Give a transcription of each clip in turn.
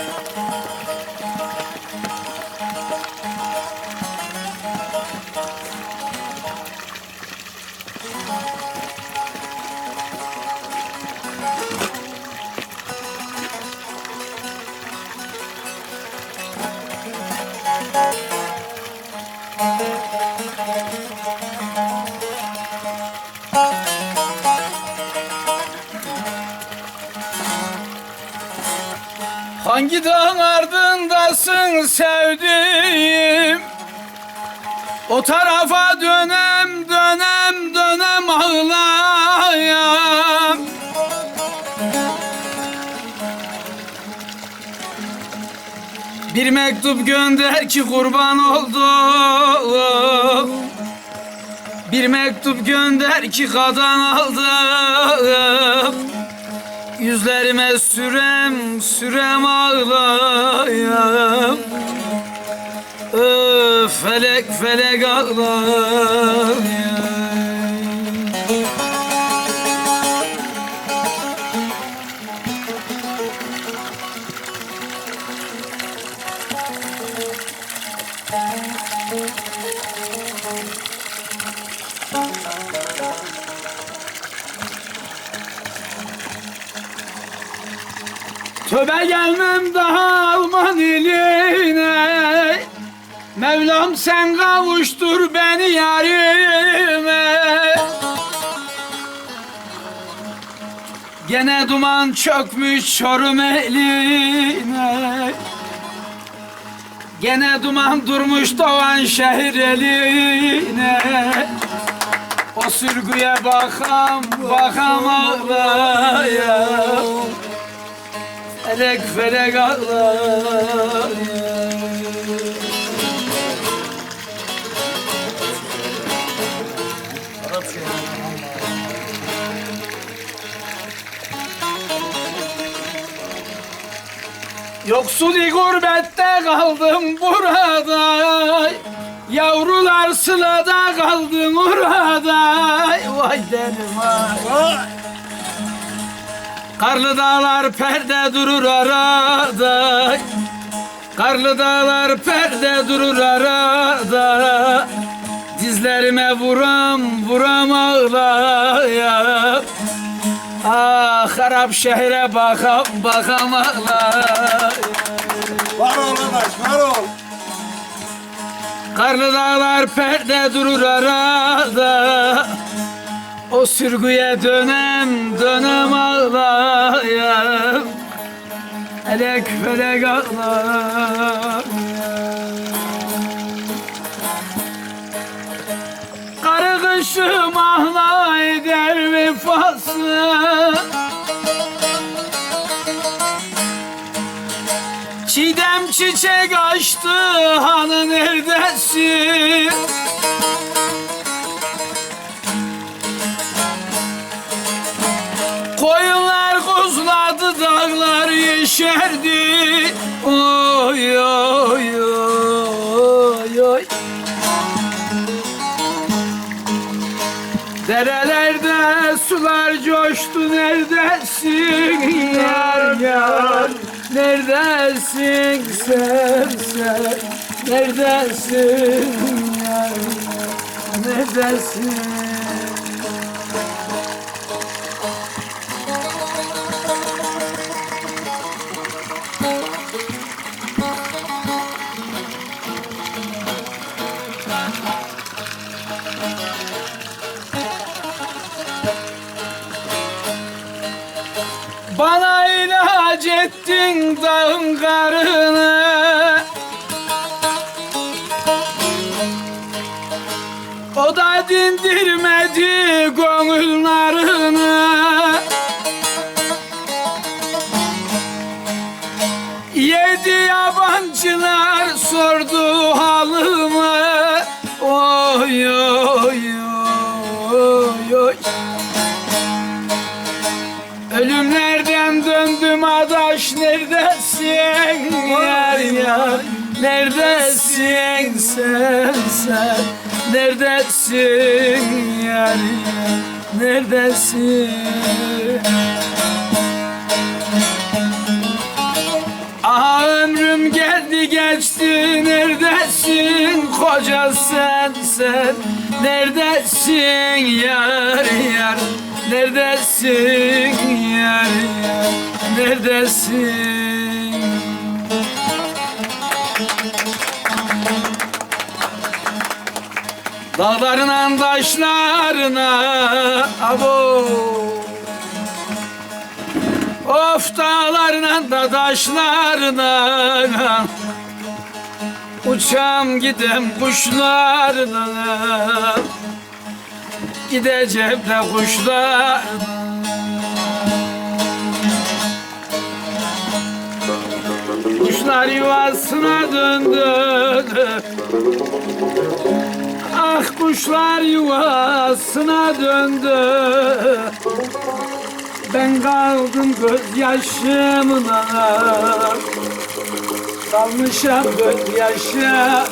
Yeah. Hangi dağın ardındasın sevdiğim? O tarafa dönem dönem dönem ağlayan. Bir mektup gönder ki kurban oldum. Bir mektup gönder ki kadan aldım Yüzlerime sürem sürem ağlayam. Öf felek felek ağlayam Töbe gelmem daha Alman iline. Mevlam sen kavuştur beni yarime. Gene duman çökmüş çorum eline. Gene duman durmuş doğan şehir eline. O sürgüye bakam bakam ağlayam Felek felek ağlar. Yoksul gurbette kaldım burada Yavrular sılada kaldım orada Vay derim vay Karlı dağlar perde durur arada. Karlı dağlar perde durur arada. Dizlerime vuram vuram ağlayam Ah harap şehre bakam bakam ağlayam Var ol anaş, var ol. Karlı dağlar perde durur arada O sürgüye dönem dönem ağlayam Elek felek ağlayam Karı kışım ahla eder vefası Çiğdem çiçek açtı hanı neredesin? Derelerde sular coştu neredesin? Yar yar. Neredesin? Sen sen. Neredesin? Yar Neredesin ettin dağın karını. O da dindirmedi gönüllerini Yedi yabancılar Neredesin sen sen? Neredesin yar yar? Neredesin? Aha ömrüm geldi geçti. Neredesin koca sen sen? Neredesin yar yar? Neredesin yar yar? Neredesin Dağların taşlarına abo. Of dağlarına da taşlarına Uçam gidem kuşlarına. Gideceğim de kuşlar Kuşlar yuvasına döndü Ah kuşlar yuvasına döndü. Ben kaldım gözyaşımla Kalmışam gözyaşımla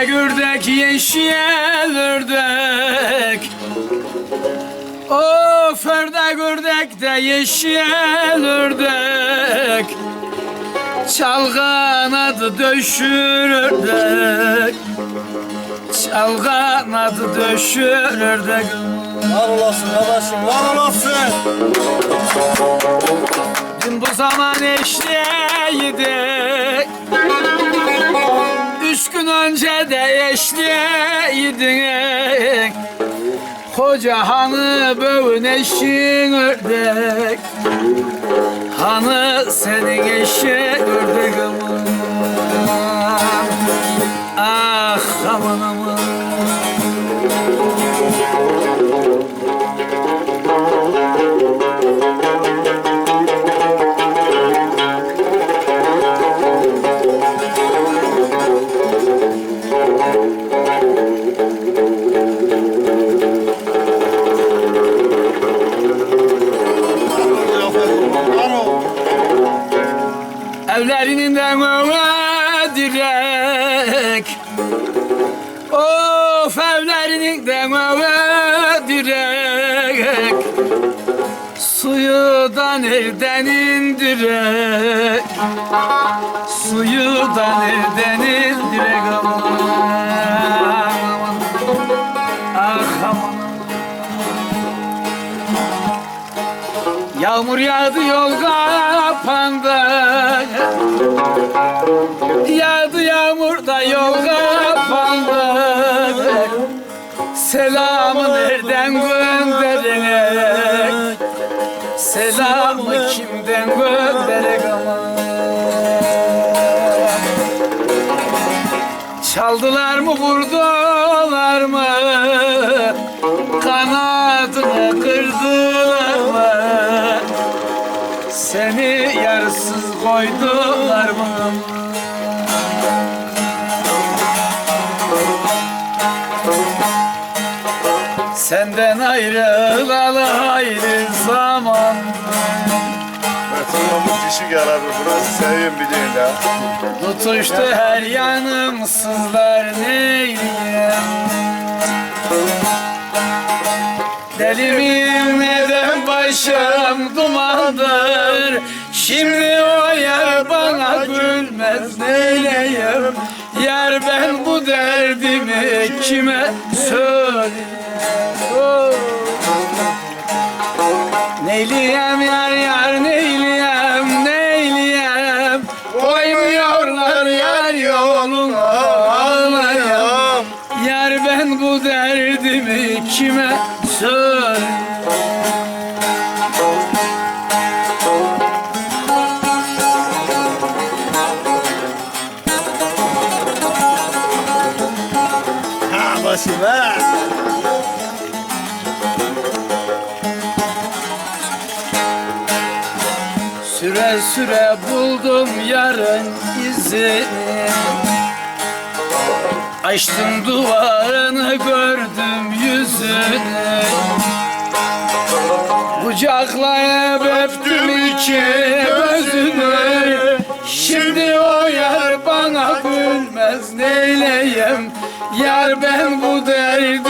Ördek ördek yeşil ördek Of ördek ördek de yeşil ördek Çalgan adı döşür ördek Çalgan adı döşür ördek Var olasın kardeşim, var olasın. Dün bu zaman eşliydik Üç gün önce de eşliydik Koca hanı böğün eşin ördek. Hanı senin eşin ördek nereden indirek Suyu da nereden indirek aman. Ah aman. Yağmur yağdı yol kapandı Yağdı yağmur da yol kapandı Selamı nereden gönderek Selamı Çaldılar mı vurdular mı? Kanadını kırdılar mı? Seni yarsız koydular mı? Senden ayrılalı ayrı zaman Metronomuz dişi yarar, burası seveyim biliyorsun ya. Tutuştu her yanım sızlar neyleyim Deli miyim neden başım dumandır Şimdi o yar bana gülmez neyleyim Yar ben bu derdimi kime söyleyeyim Oh. Yar yar neyliyem kime Ha. Sürer Süre süre buldum yarın izini Açtım duvarını gördüm yüzünü. Kucaklayıp öptüm iki gözünü Şimdi o yar bana gülmez neyleyem Yar ben bu derdimi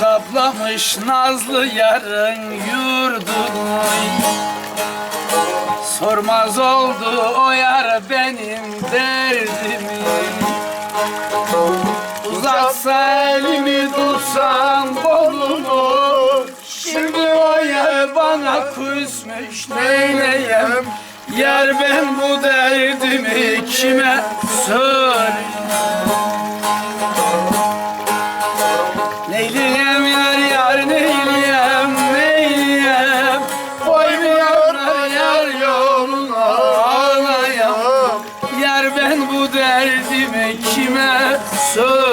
kaplamış nazlı yarın yurdunu. Sormaz oldu o yar benim derdimi tutsam kolumu Şimdi o yar bana küsmüş neyleyem? Yar ben bu derdimi kime söyleyeyim? Neyliyem yar yar neyliyem neyliyem Koymuyorlar yar yoluna ağlayam. Yar ben bu derdimi kime söyleyeyim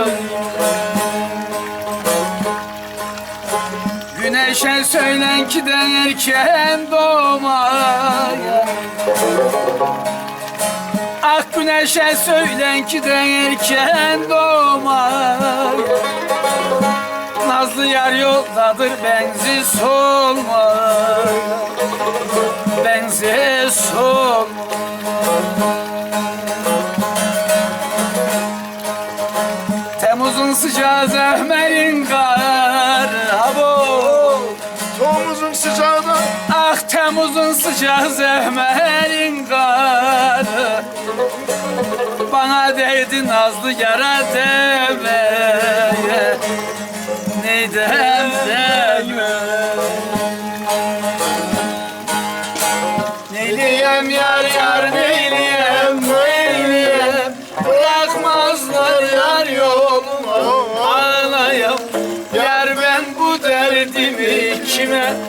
Söylen ki erken doğmaya. Ah güneşe söylen ki erken doğmaya. Nazlı yar yoldadır benzi solma Benzi solma yara demeye Neydem deme Neyliyem yar yar neyliyem neyliyem Bırakmazlar yar yoluma ağlayam Yar ben bu derdimi kime